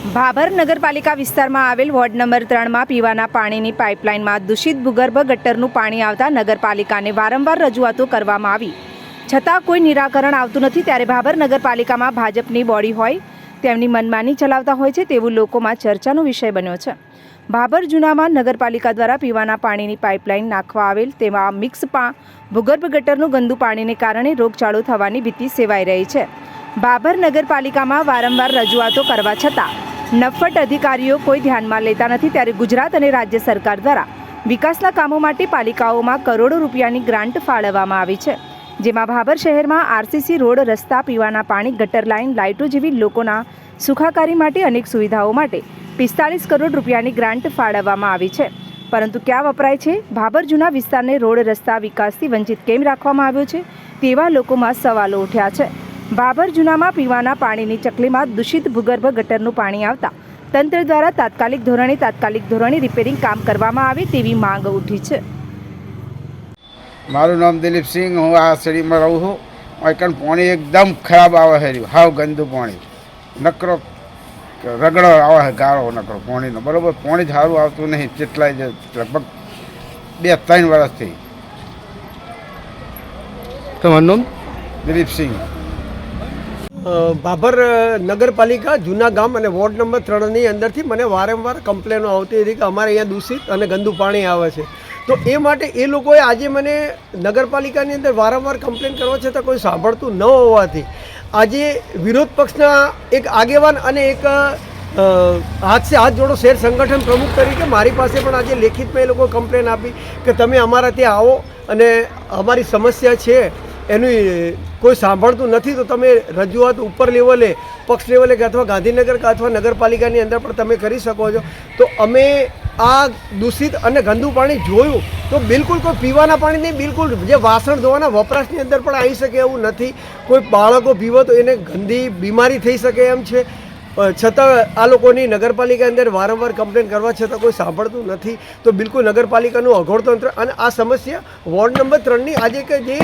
ભાભર નગરપાલિકા વિસ્તારમાં આવેલ વોર્ડ નંબર ત્રણમાં પીવાના પાણીની પાઇપલાઇનમાં દૂષિત ભૂગર્ભ ગટરનું પાણી આવતા નગરપાલિકાને વારંવાર રજૂઆતો કરવામાં આવી. છતાં કોઈ નિરાકરણ આવતું નથી ત્યારે ભાભર નગરપાલિકામાં ભાજપની બોડી હોય તેમની મનમાની ચલાવતા હોય છે તેવું લોકોમાં ચર્ચાનો વિષય બન્યો છે. ભાભર જૂનામાં નગરપાલિકા દ્વારા પીવાના પાણીની પાઇપલાઇન નાખવા આવેલ તેમાં મિક્સ પા, ભૂગર્ભ ગટરનું ગંદુ પાણીને કારણે રોગચાળો થવાની ભીતિ સેવાઈ રહી છે. ભાભર નગરપાલિકામાં વારંવાર રજૂઆતો કરવા છતાં નફટ અધિકારીઓ કોઈ ધ્યાનમાં લેતા નથી ત્યારે ગુજરાત અને રાજ્ય સરકાર દ્વારા વિકાસના કામો માટે પાલિકાઓમાં કરોડો રૂપિયાની ગ્રાન્ટ ફાળવવામાં આવી છે. જેમાં ભાભર શહેરમાં આરસીસી રોડ, રસ્તા, પીવાના પાણી, ગટર લાઇન, લાઇટો જેવી લોકોના સુખાકારી માટે અનેક સુવિધાઓ માટે પિસ્તાલીસ કરોડ રૂપિયાની ગ્રાન્ટ ફાળવવામાં આવી છે. પરંતુ ક્યાં વપરાય છે? ભાભર જૂના વિસ્તારને રોડ, રસ્તા વિકાસથી વંચિત કેમ રાખવામાં આવ્યો છે? તેવા લોકોમાં સવાલો ઉઠ્યા છે. ભાભર જૂનામાં પીવાના પાણીની ચકલીમાં દૂષિત ભૂગર્ભ ગટરનું પાણી આવતા તંત્ર દ્વારા તાત્કાલિક ધોરણે તાત્કાલિક ધોરણે રિપેરિંગ કામ કરવામાં આવે તેવી માંગ ઉઠી છે. મારું નામ દિલીપસિંહ હું આ શેરીમાં રહું છું. અહીં પાણી એકદમ ખરાબ આવે છે. હાવ ગંદુ પાણી. નકરો રગડો આવે છે ગાળો નકરો પાણીનો. બરાબર? પાણી સારું આવતું નહીં. કેટલાય જ લગભગ બે ત્રણ વર્ષથી. તમારું નામ? દિલીપસિંહ ભાભર નગરપાલિકા, જૂના ગામ અને વોર્ડ નંબર ત્રણની અંદરથી મને વારંવાર કમ્પ્લેનો આવતી હતી કે અમારે અહીંયા દૂષિત અને ગંદુ પાણી આવે છે. તો એ માટે એ લોકોએ આજે મને નગરપાલિકાની અંદર વારંવાર કમ્પ્લેન કરવા છતાં કોઈ સાંભળતું ન હોવાથી આજે વિરોધ પક્ષના એક આગેવાન અને એક હાથ સે હાથ જોડો શેર સંગઠન પ્રમુખ તરીકે મારી પાસે પણ આજે લેખિતમાં એ લોકો કમ્પ્લેન આપી કે તમે અમારા ત્યાં આવો અને અમારી સમસ્યા છે. એનું કોઈ સાંભળતું નથી, તો તમે રજૂઆત ઉપર લેવલે, પક્ષ લેવલે કે અથવા ગાંધીનગર કે અથવા નગરપાલિકાની અંદર પણ તમે કરી શકો છો. તો અમે આ દૂષિત અને ગંદુ પાણી જોયું, તો બિલકુલ કોઈ પીવાના પાણી નહીં, બિલકુલ જે વાસણ ધોવાના વપરાશની અંદર પણ આવી શકે એવું નથી. કોઈ બાળકો પીવો તો એને ગંદી બીમારી થઈ શકે એમ છે. છતાં આ લોકોની નગરપાલિકા અંદર વારંવાર કમ્પ્લેન કરવા છતાં કોઈ સાંભળતું નથી. તો બિલકુલ નગરપાલિકાનું અઘોડતંત્ર અને આ સમસ્યા વોર્ડ નંબર ત્રણની આજે કે જે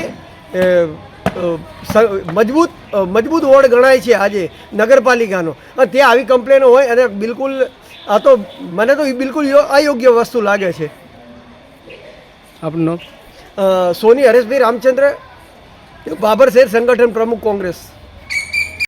મજબૂત મજબૂત વોર્ડ ગણાય છે આજે નગરપાલિકાનો. અને ત્યાં આવી કમ્પ્લેનો હોય અને બિલકુલ આ તો મને તો એ બિલકુલ અયોગ્ય વસ્તુ લાગે છે. આપનો સોની હરેશભાઈ રામચંદ્ર બાબર શહેર સંગઠન પ્રમુખ કોંગ્રેસ.